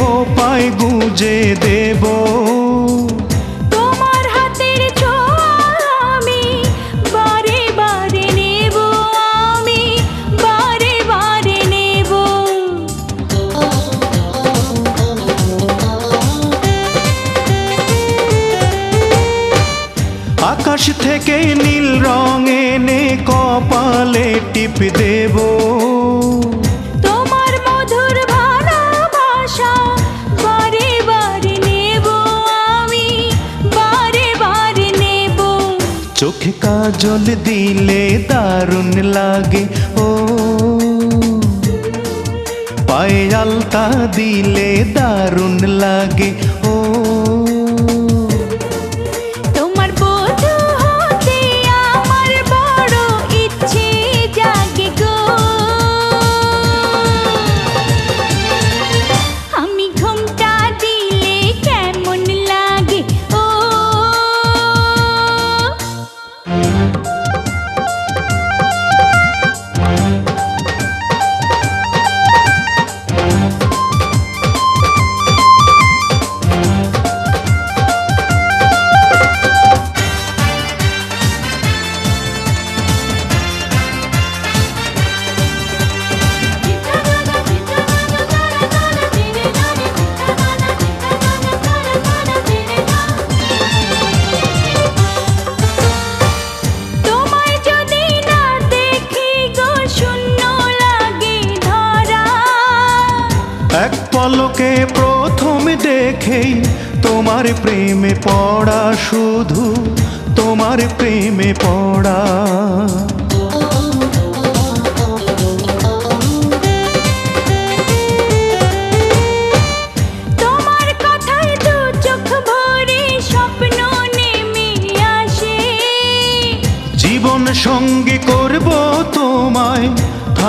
খোপায় গুজে দেব। তোমার হাতের ছোঁয়া আমি বারে বারে নেব আমি বারে বারে নেব। আকাশ থেকে নীল রং এনে কপালে টিপ দেব। চোখে কাজল দিলে দারুণ লাগে ও। পায়ে আলতা দিলে দারুণ লাগে ও। পলকে প্রথম দেখেই তোমার প্রেমে পড়া শুধু তোমার প্রেমে পড়া। জীবন সঙ্গী করব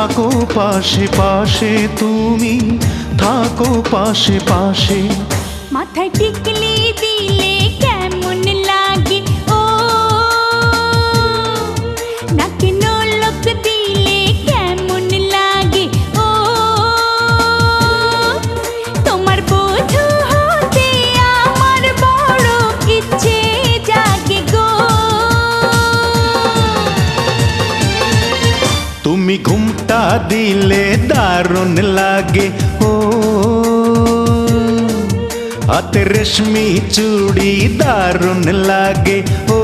থাকো পাশে পাশে তুমি থাকো পাশে পাশে। মাথায় টিকলি দিলে ঘুমটা দিলে দারুণ লাগে। ও হাতে রেশমি চুড়ি দারুণ লাগে। ও